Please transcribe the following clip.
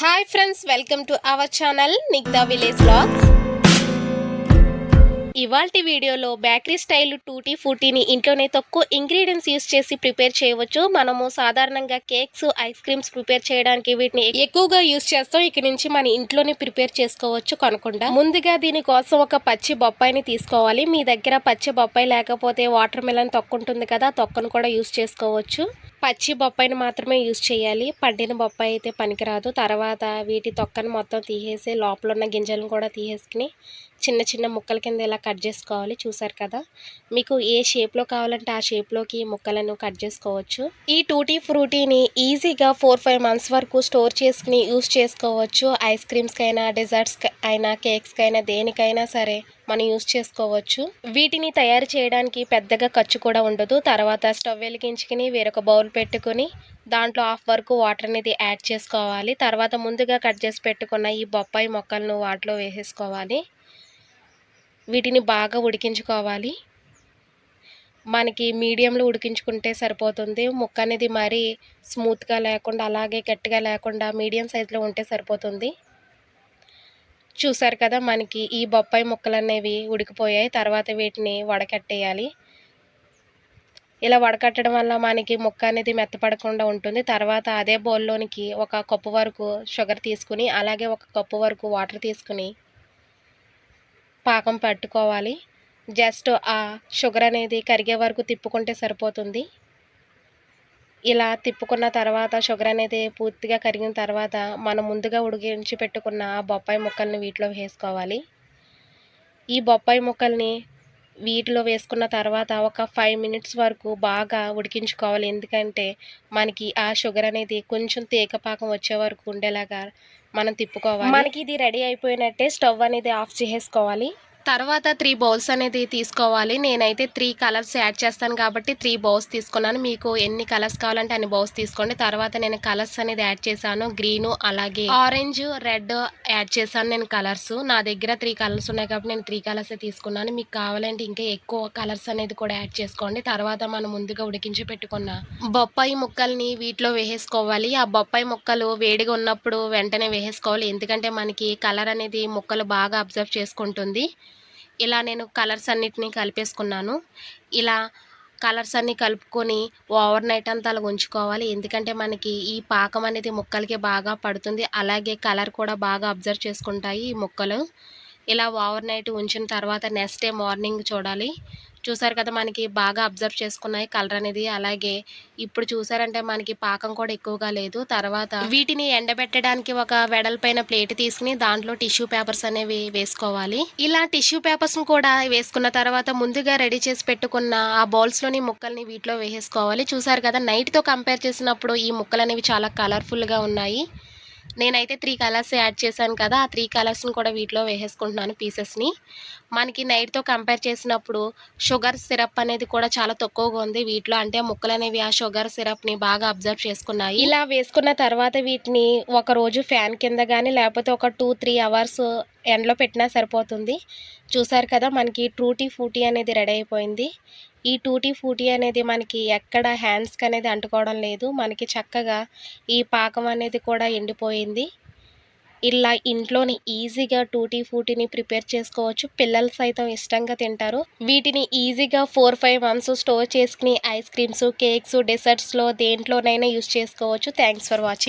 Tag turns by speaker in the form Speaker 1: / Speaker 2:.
Speaker 1: Hi friends welcome to our channel Nigdha village vlogs ఇవాల్టి వీడియోలో bakery style tutti ఫూటీని ఇంట్లోనే తక్కువ ఇంగ్రీడియంట్స్ యూస్ చేసి ప్రిపేర్ చేయవచ్చు. మనము సాధారణంగా కేక్స్ ఐస్ క్రీమ్స్ ప్రిపేర్ చేయడానికి వీటిని ఎక్కువగా యూస్ చేస్తాం. ఇక నుంచి మన ఇంట్లోనే ప్రిపేర్ చేసుకోవచ్చు కనుకుండా. ముందుగా దీనికోసం ఒక పచ్చి బొప్పాయిని తీసుకోవాలి. మీ దగ్గర పచ్చి బొప్పాయి లేకపోతే వాటర్ మిలన్ తొక్క ఉంటుంది కదా తొక్కను కూడా యూస్ చేసుకోవచ్చు. పచ్చి బొప్పాయిని మాత్రమే యూజ్ చేయాలి. పండిన బొప్పాయి అయితే పనికిరాదు. తర్వాత వీటి తొక్కను మొత్తం తీసేసి లోపల ఉన్న గింజలను కూడా తీసేసుకుని చిన్న చిన్న ముక్కల కింద ఇలా కట్ చేసుకోవాలి. చూసారు కదా? మీకు ఏ షేప్లో కావాలంటే ఆ షేప్లోకి ముక్కలను కట్ చేసుకోవచ్చు. ఈ టూటీ ఫ్రూటీని ఈజీగా ఫోర్ ఫైవ్ మంత్స్ వరకు స్టోర్ చేసుకుని యూస్ చేసుకోవచ్చు. ఐస్ క్రీమ్స్కి అయినా డెజర్ట్స్ అయినా కేక్స్కి అయినా దేనికైనా సరే. మనం యూస్ చేసుకోవచ్చు. వీటిని తయారు చేయడానికి పెద్దగా ఖర్చు కూడా ఉండదు. తర్వాత స్టవ్ వెలిగించుకుని వేరొక బౌల్ పెట్టుకుని దాంట్లో హాఫ్ వరకు వాటర్ అనేది యాడ్ చేసుకోవాలి. తర్వాత ముందుగా కట్ చేసి పెట్టుకున్న ఈ బొప్పాయి మొక్కలను వాటిలో వేసేసుకోవాలి. వీటిని బాగా ఉడికించుకోవాలి. మనకి మీడియంలో ఉడికించుకుంటే సరిపోతుంది. ముక్క అనేది మరీ స్మూత్గా లేకుండా అలాగే గట్టిగా లేకుండా మీడియం సైజులో ఉంటే సరిపోతుంది. చూసారు కదా మనకి ఈ బొప్పాయి ముక్కలు అనేవి ఉడికిపోయాయి. తర్వాత వీటిని వడకట్టేయాలి. ఇలా వడకట్టడం వల్ల మనకి ముక్క అనేది మెత్తపడకుండా ఉంటుంది. తర్వాత అదే బౌల్లోనికి ఒక కప్పు వరకు షుగర్ తీసుకుని అలాగే ఒక కప్పు వరకు వాటర్ తీసుకుని పాకం పట్టుకోవాలి. జస్ట్ ఆ షుగర్ అనేది కరిగే వరకు తిప్పుకుంటే సరిపోతుంది. ఇలా తిప్పుకున్న తర్వాత షుగర్ అనేది పూర్తిగా కరిగిన తర్వాత మనం ముందుగా ఉడికించి పెట్టుకున్న ఆ బొప్పాయి ముక్కల్ని వీటిలో వేసుకోవాలి. ఈ బొప్పాయి ముక్కల్ని వీటిలో వేసుకున్న తర్వాత ఒక ఫైవ్ మినిట్స్ వరకు బాగా ఉడికించుకోవాలి. ఎందుకంటే మనకి ఆ షుగర్ అనేది కొంచెం తేకపాకం వచ్చే వరకు ఉండేలాగా మనం తిప్పుకోవాలి. మనకి ఇది రెడీ అయిపోయినట్టే స్టవ్ అనేది ఆఫ్ చేసేసుకోవాలి. తర్వాత త్రీ బౌల్స్ అనేది తీసుకోవాలి. నేనైతే త్రీ కలర్స్ యాడ్ చేస్తాను కాబట్టి త్రీ బౌల్స్ తీసుకున్నాను. మీకు ఎన్ని కలర్స్ కావాలంటే అన్ని బౌల్స్ తీసుకోండి. తర్వాత నేను కలర్స్ అనేది యాడ్ చేశాను. గ్రీన్ అలాగే ఆరెంజ్ రెడ్ యాడ్ చేశాను నేను కలర్స్ నా దగ్గర త్రీ కలర్స్ ఉన్నాయి కాబట్టి నేను త్రీ కలర్స్ తీసుకున్నాను. మీకు కావాలంటే ఇంకా ఎక్కువ కలర్స్ అనేది కూడా యాడ్ చేసుకోండి. తర్వాత మనం ముందుగా ఉడికించి పెట్టుకున్న బొప్పాయి ముక్కల్ని వీటిలో వేసేసుకోవాలి. ఆ బొప్పాయి ముక్కలు వేడిగా ఉన్నప్పుడు వెంటనే వేసేసుకోవాలి. ఎందుకంటే మనకి కలర్ అనేది ముక్కలు బాగా అబ్జర్వ్ చేసుకుంటుంది. ఇలా నేను కలర్స్ అన్నిటినీ కలిపేసుకున్నాను. ఇలా కలర్స్ అన్నీ కలుపుకొని ఓవర్ నైట్ అంతా అలా ఉంచుకోవాలి. ఎందుకంటే మనకి ఈ పాకం అనేది ముక్కలకి బాగా పడుతుంది. అలాగే కలర్ కూడా బాగా అబ్జర్వ్ చేసుకుంటాయి ఈ ముక్కలు. ఇలా ఓవర్ నైట్ ఉంచిన తర్వాత నెక్స్ట్ డే మార్నింగ్ చూడాలి. చూసారు కదా మనకి బాగా అబ్జర్వ్ చేసుకున్నాయి కలర్ అనేది. అలాగే ఇప్పుడు చూసారంటే మనకి పాకం కూడా ఎక్కువగా లేదు. తర్వాత వీటిని ఎండబెట్టడానికి ఒక వెడల్పైన ప్లేట్ తీసుకుని దాంట్లో టిష్యూ పేపర్స్ అనేవి వేసుకోవాలి. ఇలా టిష్యూ పేపర్స్ కూడా వేసుకున్న తర్వాత ముందుగా రెడీ చేసి పెట్టుకున్న ఆ బౌల్స్లోని ముక్కల్ని వీటిలో వేసేసుకోవాలి. చూసారు కదా నైట్తో కంపేర్ చేసినప్పుడు ఈ ముక్కలు అనేవి చాలా కలర్ఫుల్గా ఉన్నాయి. నేనైతే త్రీ కలర్స్ యాడ్ చేశాను కదా ఆ త్రీ కలర్స్ని కూడా వీటిలో వేసేసుకుంటున్నాను పీసెస్ని మనకి నైట్తో కంపేర్ చేసినప్పుడు షుగర్ సిరప్ అనేది కూడా చాలా తక్కువగా ఉంది వీటిలో. అంటే ముక్కలు అనేవి ఆ షుగర్ సిరప్ని బాగా అబ్జర్వ్ చేసుకున్నాయి. ఇలా వేసుకున్న తర్వాత వీటిని ఒక రోజు ఫ్యాన్ కింద కానీ లేకపోతే ఒక టూ త్రీ అవర్స్ ఎండలో పెట్టినా సరిపోతుంది. చూసారు కదా మనకి టూటీ ఫూటీ అనేది రెడీ అయిపోయింది. ఈ టూటీ ఫూటీ అనేది మనకి ఎక్కడ హ్యాండ్స్కి అనేది అంటుకోవడం లేదు. మనకి చక్కగా ఈ పాకం అనేది కూడా ఎండిపోయింది. ఇలా ఇంట్లోని ఈజీగా టూటీ ఫూటీని ప్రిపేర్ చేసుకోవచ్చు. పిల్లలు సైతం ఇష్టంగా తింటారు. వీటిని ఈజీగా ఫోర్ ఫైవ్ మంత్స్ స్టోర్ చేసుకుని ఐస్ క్రీమ్స్ కేక్స్ డెసర్ట్స్లో దేంట్లోనైనా యూస్ చేసుకోవచ్చు. Thanks for watching.